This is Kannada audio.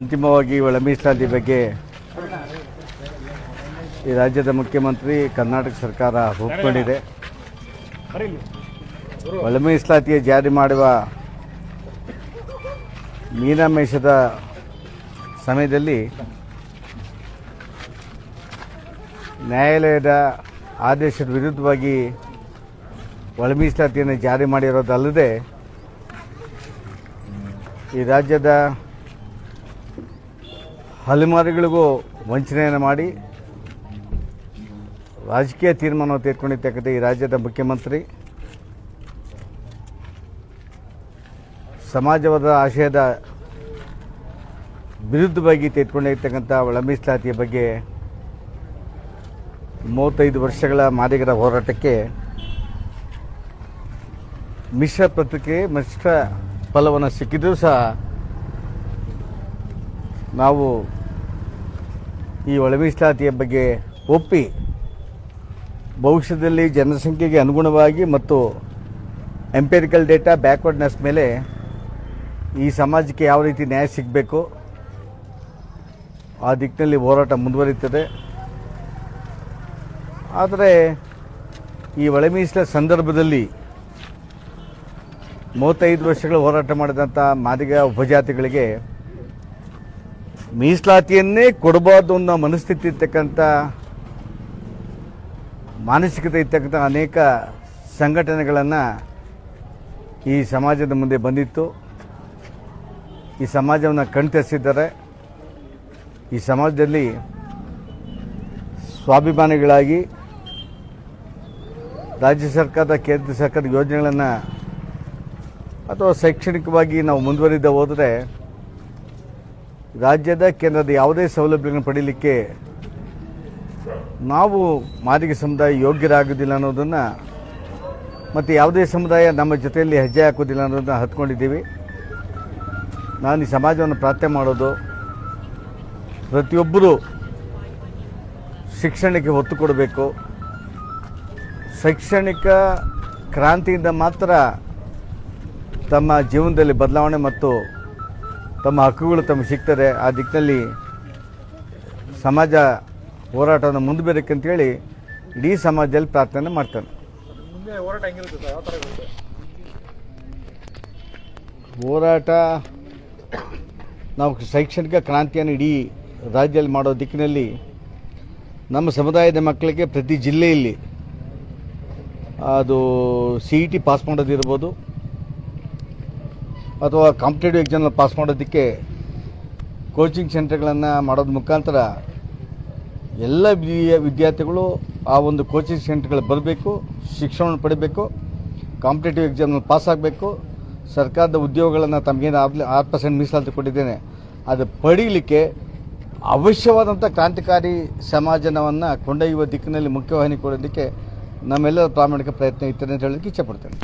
ಅಂತಿಮವಾಗಿ ಒಳ ಮೀಸಲಾತಿ ಬಗ್ಗೆ ಈ ರಾಜ್ಯದ ಮುಖ್ಯಮಂತ್ರಿ, ಕರ್ನಾಟಕ ಸರ್ಕಾರ ಒಪ್ಕೊಂಡಿದೆ. ಒಳ ಮೀಸಲಾತಿಯ ಜಾರಿ ಮಾಡುವ ಮೀನಾಮೇಷದ ಸಮಯದಲ್ಲಿ ನ್ಯಾಯಾಲಯದ ಆದೇಶದ ವಿರುದ್ಧವಾಗಿ ಒಳ ಮೀಸಲಾತಿಯನ್ನು ಜಾರಿ ಮಾಡಿರೋದಲ್ಲದೆ ಈ ರಾಜ್ಯದ ಹಲಮಾರಿಗಳಿಗೂ ವಂಚನೆಯನ್ನು ಮಾಡಿ ರಾಜಕೀಯ ತೀರ್ಮಾನವನ್ನು ತೆಗೆದುಕೊಂಡಿರ್ತಕ್ಕಂಥ ಈ ರಾಜ್ಯದ ಮುಖ್ಯಮಂತ್ರಿ ಸಮಾಜವಾದ ಆಶಯದ ವಿರುದ್ಧವಾಗಿ ತೆಗೆದುಕೊಂಡಿರ್ತಕ್ಕಂಥ ಒಳ ಮೀಸಲಾತಿಯ ಬಗ್ಗೆ ಮೂವತ್ತೈದು ವರ್ಷಗಳ ಮಾದಿಗರ ಹೋರಾಟಕ್ಕೆ ಮಿಶ್ರ ಪ್ರತಿಕ್ರಿಯೆ, ಮಿಶ್ರ ಫಲವನ್ನು ಸಿಕ್ಕಿದ್ರೂ ಸಹ ನಾವು ಈ ಒಳಮೀಸಲಾತಿಯ ಬಗ್ಗೆ ಒಪ್ಪಿ ಭವಿಷ್ಯದಲ್ಲಿ ಜನಸಂಖ್ಯೆಗೆ ಅನುಗುಣವಾಗಿ ಮತ್ತು ಎಂಪೆರಿಕಲ್ ಡೇಟಾ ಬ್ಯಾಕ್ವರ್ಡ್ನೆಸ್ ಮೇಲೆ ಈ ಸಮಾಜಕ್ಕೆ ಯಾವ ರೀತಿ ನ್ಯಾಯ ಸಿಗಬೇಕು, ಆ ದಿಕ್ಕಿನಲ್ಲಿ ಹೋರಾಟ ಮುಂದುವರಿಯುತ್ತದೆ. ಆದರೆ ಈ ಒಳ ಮೀಸಲ ಸಂದರ್ಭದಲ್ಲಿ ಮೂವತ್ತೈದು ವರ್ಷಗಳ ಹೋರಾಟ ಮಾಡಿದಂಥ ಮಾದಿಗ ಉಪಜಾತಿಗಳಿಗೆ ಮೀಸಲಾತಿಯನ್ನೇ ಕೊಡಬಾರ್ದು ಅನ್ನೋ ಮನಸ್ಥಿತಿ ಇರ್ತಕ್ಕಂಥ, ಮಾನಸಿಕತೆ ಇರ್ತಕ್ಕಂಥ ಅನೇಕ ಸಂಘಟನೆಗಳನ್ನು ಈ ಸಮಾಜದ ಮುಂದೆ ಬಂದಿತ್ತು. ಈ ಸಮಾಜವನ್ನು ಕಣ್ತರಿಸಿದ್ದಾರೆ. ಈ ಸಮಾಜದಲ್ಲಿ ಸ್ವಾಭಿಮಾನಿಗಳಾಗಿ ರಾಜ್ಯ ಸರ್ಕಾರದ ಕೇಂದ್ರ ಸರ್ಕಾರದ ಯೋಜನೆಗಳನ್ನು ಅಥವಾ ಶೈಕ್ಷಣಿಕವಾಗಿ ನಾವು ಮುಂದುವರಿದ ಹೋದರೆ ರಾಜ್ಯದ ಕೇಂದ್ರದ ಯಾವುದೇ ಸೌಲಭ್ಯಗಳನ್ನು ಪಡೀಲಿಕ್ಕೆ ನಾವು ಮಾದಿಗ ಸಮುದಾಯ ಯೋಗ್ಯರಾಗೋದಿಲ್ಲ ಅನ್ನೋದನ್ನು ಮತ್ತು ಯಾವುದೇ ಸಮುದಾಯ ನಮ್ಮ ಜೊತೆಯಲ್ಲಿ ಹೆಜ್ಜೆ ಹಾಕೋದಿಲ್ಲ ಅನ್ನೋದನ್ನು ಹತ್ಕೊಂಡಿದ್ದೀವಿ. ನಾನು ಈ ಸಮಾಜವನ್ನು ಪ್ರಾರ್ಥನೆ ಮಾಡೋದು, ಪ್ರತಿಯೊಬ್ಬರೂ ಶಿಕ್ಷಣಕ್ಕೆ ಒತ್ತು ಕೊಡಬೇಕು. ಶೈಕ್ಷಣಿಕ ಕ್ರಾಂತಿಯಿಂದ ಮಾತ್ರ ತಮ್ಮ ಜೀವನದಲ್ಲಿ ಬದಲಾವಣೆ ಮತ್ತು ತಮ್ಮ ಹಕ್ಕುಗಳು ತಮಗೆ ಸಿಗ್ತದೆ ಆ ದಿಕ್ಕಿನಲ್ಲಿ ಸಮಾಜ ಹೋರಾಟವನ್ನು ಮುಂದುವರಿಕಂತೇಳಿ ಇಡೀ ಸಮಾಜದಲ್ಲಿ ಪ್ರಾರ್ಥನೆ ಮಾಡ್ತಾನೆ. ಹೋರಾಟ ನಾವು ಶೈಕ್ಷಣಿಕ ಕ್ರಾಂತಿಯನ್ನು ಇಡೀ ರಾಜ್ಯದಲ್ಲಿ ಮಾಡೋ ದಿಕ್ಕಿನಲ್ಲಿ ನಮ್ಮ ಸಮುದಾಯದ ಮಕ್ಕಳಿಗೆ ಪ್ರತಿ ಜಿಲ್ಲೆಯಲ್ಲಿ ಅದು ಸಿ ಇ ಟಿ ಪಾಸ್ ಮಾಡೋದಿರ್ಬೋದು ಅಥವಾ ಕಾಂಪಿಟೇಟಿವ್ ಎಕ್ಸಾಮ್ನ ಪಾಸ್ ಮಾಡೋದಕ್ಕೆ ಕೋಚಿಂಗ್ ಸೆಂಟರ್ಗಳನ್ನು ಮಾಡೋದ್ರ ಮುಖಾಂತರ ಎಲ್ಲ ವಿದ್ಯಾ- ವಿದ್ಯಾರ್ಥಿಗಳು ಆ ಒಂದು ಕೋಚಿಂಗ್ ಸೆಂಟರ್ಗಳು ಬರಬೇಕು, ಶಿಕ್ಷಣವನ್ನು ಪಡಿಬೇಕು ಕಾಂಪಿಟೇಟಿವ್ ಎಕ್ಸಾಮ್ನ ಪಾಸ್ ಆಗಬೇಕು. ಸರ್ಕಾರದ ಉದ್ಯೋಗಗಳನ್ನು ತಮಗೇನು ಆರು ಆರು ಪರ್ಸೆಂಟ್ ಮೀಸಲಾತಿ ಕೊಟ್ಟಿದ್ದೇನೆ. ಅದು ಪಡೀಲಿಕ್ಕೆ ಅವಶ್ಯವಾದಂಥ ಕ್ರಾಂತಿಕಾರಿ ಸಮಾಜನವನ್ನು ಕೊಂಡೊಯ್ಯುವ ದಿಕ್ಕಿನಲ್ಲಿ ಮುಖ್ಯವಾಹಿನಿ ಕೊಡೋದಕ್ಕೆ ನಮ್ಮೆಲ್ಲರ ಪ್ರಾಮಾಣಿಕ ಪ್ರಯತ್ನ ಇರ್ತದೆ ಅಂತ ಹೇಳೋದಕ್ಕೆ ಇಚ್ಛೆಪಡ್ತೇನೆ